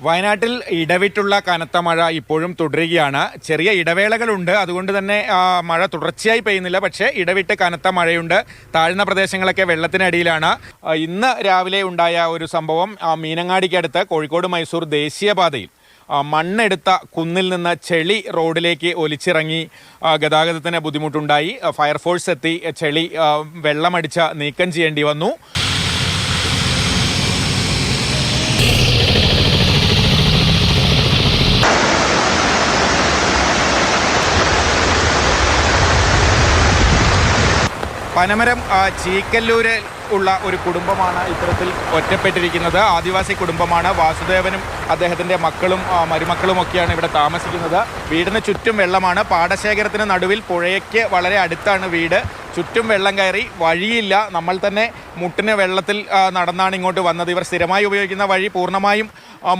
വയനാട്ടിൽ ഇടവിട്ടുള്ള കനത്ത മഴ ഇപ്പോഴും തുടരുകയാണ്. ചെറിയ ഇടവേളകളുണ്ട്. അതുകൊണ്ട് തന്നെ മഴ തുടർച്ചയായി പെയ്യുന്നില്ല. പക്ഷേ ഇടവിട്ട് കനത്ത മഴയുണ്ട്. താഴ്ന്ന പ്രദേശങ്ങളൊക്കെ വെള്ളത്തിനടിയിലാണ്. ഇന്ന് രാവിലെ ഉണ്ടായ ഒരു സംഭവം മീനങ്ങാടിക്കടുത്ത് കോഴിക്കോട് മൈസൂർ ദേശീയപാതയിൽ മണ്ണെടുത്ത കുന്നിൽ നിന്ന് ചെളി റോഡിലേക്ക് ഒലിച്ചിറങ്ങി ഗതാഗതത്തിന് ബുദ്ധിമുട്ടുണ്ടായി. ഫയർഫോഴ്സ് എത്തി ചെളി വെള്ളമടിച്ച് നീക്കം ചെയ്യേണ്ടി വന്നു. പനമരം ആ, ചീക്കല്ലൂരിൽ ഉള്ള ഒരു കുടുംബമാണ് ഇത്തരത്തിൽ ഒറ്റപ്പെട്ടിരിക്കുന്നത്. ആദിവാസി കുടുംബമാണ്. വാസുദേവനും അദ്ദേഹത്തിന്റെ മക്കളും മരുമക്കളും ഒക്കെയാണ് ഇവിടെ താമസിക്കുന്നത്. വീടിന് ചുറ്റും വെള്ളമാണ്. പാടശേഖരത്തിന് നടുവിൽ പുഴയ്ക്ക് വളരെ അടുത്താണ് വീട്. ചുറ്റും വെള്ളം കയറി. വഴിയില്ല. നമ്മൾ തന്നെ മുട്ടിന് വെള്ളത്തിൽ നടന്നാണ് ഇങ്ങോട്ട് വന്നത്. ഇവർ സ്ഥിരമായി ഉപയോഗിക്കുന്ന വഴി പൂർണമായും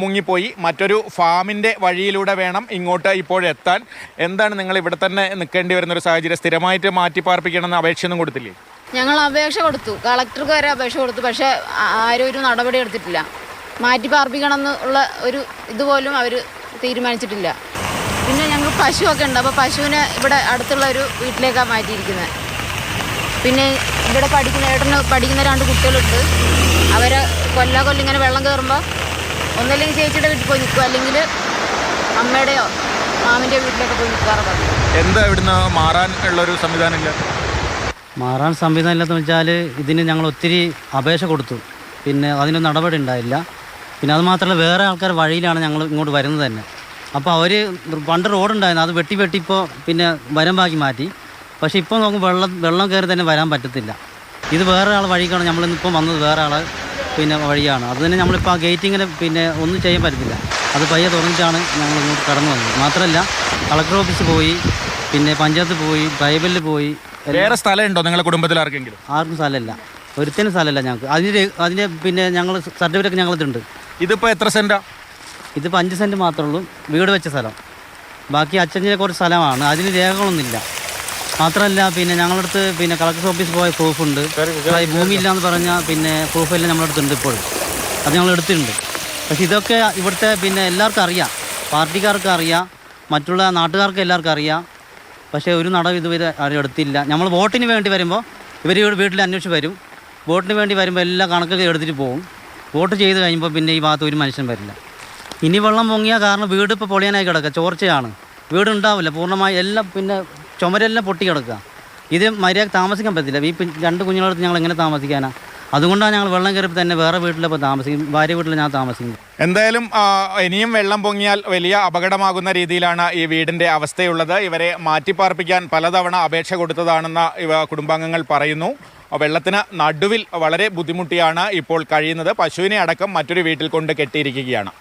മുങ്ങിപ്പോയി. മറ്റൊരു ഫാമിന്റെ വഴിയിലൂടെ വേണം ഇങ്ങോട്ട് ഇപ്പോഴെത്താൻ എന്താണ് നിങ്ങൾ ഇവിടെ തന്നെ നിൽക്കേണ്ടി വരുന്ന ഒരു സാഹചര്യം? സ്ഥിരമായിട്ട് മാറ്റി പാർപ്പിക്കണമെന്ന് അപേക്ഷയൊന്നും കൊടുത്തില്ലേ? ഞങ്ങൾ അപേക്ഷ കൊടുത്തു. കളക്ടർക്ക് വരെ അപേക്ഷ കൊടുത്തു. പക്ഷേ ആരും ഒരു നടപടി എടുത്തിട്ടില്ല. മാറ്റി പാർപ്പിക്കണം എന്നുള്ള ഒരു ഇതുപോലും അവർ തീരുമാനിച്ചിട്ടില്ല. പിന്നെ ഞങ്ങൾ പശുവൊക്കെ ഉണ്ട്. അപ്പോൾ പശുവിനെ ഇവിടെ അടുത്തുള്ള ഒരു വീട്ടിലേക്കാണ് മാറ്റിയിരിക്കുന്നത് പിന്നെ ഇവിടെ പഠിക്കുന്ന ഏട്ടന് പഠിക്കുന്ന രണ്ട് കുട്ടികളുണ്ട്. അവരെ കൊല്ലാ കൊല്ലം ഇങ്ങനെ വെള്ളം കയറുമ്പോൾ ഒന്നല്ലെങ്കിൽ ചേച്ചിയുടെ വീട്ടിൽ പോയി നിൽക്കുക അല്ലെങ്കിൽ അമ്മയുടെയോ മാമിന്റെ വീട്ടിലൊക്കെ പോയി നിൽക്കാറുണ്ട് എന്താ ഇവിടുന്ന് മാറാൻ ഉള്ള ഒരു സംവിധാനം ഇല്ല? മാറാൻ സംവിധാനം ഇല്ലെന്ന് വെച്ചാൽ ഇതിന് ഞങ്ങൾ ഒത്തിരി അപേക്ഷ കൊടുത്തു. പിന്നെ അതിന് നടപടി ഉണ്ടായില്ല. പിന്നെ അത് മാത്രമല്ല വേറെ ആൾക്കാർ വഴിയിലാണ് ഞങ്ങൾ ഇങ്ങോട്ട് വരുന്നത് തന്നെ. അപ്പോൾ അവർ പണ്ട് റോഡുണ്ടായിരുന്നു അത് വെട്ടി വെട്ടി പിന്നെ വരം ബാക്കി മാറ്റി. പക്ഷേ ഇപ്പോൾ നോക്കുമ്പോൾ വെള്ളം വെള്ളം കയറി തന്നെ വരാൻ പറ്റത്തില്ല. ഇത് വേറെ ആൾ വഴിക്കാണ് നമ്മളിന്നിപ്പം വന്നത് വേറെ ആൾ പിന്നെ വഴിയാണ്. അത് തന്നെ നമ്മളിപ്പോൾ ആ ഗേറ്റിങ്ങിന് പിന്നെ ഒന്നും ചെയ്യാൻ പറ്റത്തില്ല. അത് പയ്യെ തുറന്നിട്ടാണ് ഞങ്ങൾ ഇങ്ങോട്ട് കടന്നു വന്നത്. മാത്രമല്ല കളക്ടർ ഓഫീസ് പോയി പിന്നെ പഞ്ചായത്ത് പോയി ട്രൈബലിൽ പോയി വേറെ സ്ഥലമുണ്ടോ നിങ്ങളുടെ കുടുംബത്തിൽ ആർക്കെങ്കിലും? ആർക്കും സ്ഥലമില്ല. ഒരുത്തിനും സ്ഥലമില്ല ഞങ്ങൾക്ക്. അതിന് അതിന് പിന്നെ ഞങ്ങൾ സർട്ടിഫിക്കറ്റ് ഞങ്ങളിതുണ്ട് ഇതിപ്പോൾ എത്ര സെന്റാ? ഇതിപ്പോൾ അഞ്ച് സെന്റ് മാത്രമേ ഉള്ളൂ. വീട് വെച്ച സ്ഥലം. ബാക്കി അച്ഛന്റെ കുറച്ച് സ്ഥലമാണ്. അതിന് രേഖകളൊന്നുമില്ല. മാത്രമല്ല പിന്നെ ഞങ്ങളടുത്ത് പിന്നെ കളക്ടർ ഓഫീസിൽ പോയ പ്രൂഫുണ്ട് ഭൂമി ഇല്ലാന്ന് പറഞ്ഞാൽ പിന്നെ പ്രൂഫെല്ലാം നമ്മുടെ അടുത്തുണ്ട് ഇപ്പോഴും അത് ഞങ്ങൾ എടുത്തിട്ടുണ്ട്. പക്ഷെ ഇതൊക്കെ ഇവിടുത്തെ പിന്നെ എല്ലാവർക്കും അറിയാം. പാർട്ടിക്കാർക്ക് അറിയാം. മറ്റുള്ള നാട്ടുകാർക്ക് എല്ലാവർക്കും അറിയാം. പക്ഷേ ഒരു നടവ് ഇതുവരെ ആരും എടുത്തില്ല. നമ്മൾ വോട്ടിന് വേണ്ടി വരുമ്പോൾ ഇവർ വീട്ടിൽ അന്വേഷിച്ച് വരും. വോട്ടിന് വേണ്ടി വരുമ്പോൾ എല്ലാ കണക്കൊക്കെ എടുത്തിട്ട് പോകും വോട്ട് ചെയ്ത് കഴിയുമ്പോൾ പിന്നെ ഈ ഭാഗത്ത് ഒരു മനുഷ്യൻ വരില്ല. ഇനി വെള്ളം പൊങ്ങിയ കാരണം വീട് ഇപ്പോൾ പൊളിയാനായി കിടക്കുക. ചോർച്ചയാണ്. വീട് ഉണ്ടാവില്ല. പൂർണമായി എല്ലാം പിന്നെ ചുമരെല്ലാം പൊട്ടി കിടക്കുക. ഇത് മര്യാദ താമസിക്കാൻ പറ്റില്ല. ഈ രണ്ട് കുഞ്ഞുങ്ങളടുത്ത് ഞങ്ങൾ എങ്ങനെ താമസിക്കാനാ? അതുകൊണ്ടാണ് ഞങ്ങൾ വെള്ളം കയറിയപ്പോൾ തന്നെ വേറെ വീട്ടിലിപ്പോൾ താമസിക്കും ഭാര്യ വീട്ടിൽ ഞാൻ താമസിക്കുന്നത് എന്തായാലും ഇനിയും വെള്ളം പൊങ്ങിയാൽ വലിയ അപകടമാകുന്ന രീതിയിലാണ് ഈ വീടിന്റെ അവസ്ഥയുള്ളത്. ഇവരെ മാറ്റിപ്പാർപ്പിക്കാൻ പലതവണ അപേക്ഷ കൊടുത്തതാണെന്ന് ഇവ കുടുംബാംഗങ്ങൾ പറയുന്നു. വെള്ളത്തിന് നടുവിൽ വളരെ ബുദ്ധിമുട്ടിയാണ് ഇപ്പോൾ കഴിയുന്നത്. പശുവിനെ അടക്കം മറ്റൊരു വീട്ടിൽ കൊണ്ട് കെട്ടിയിരിക്കുകയാണ്.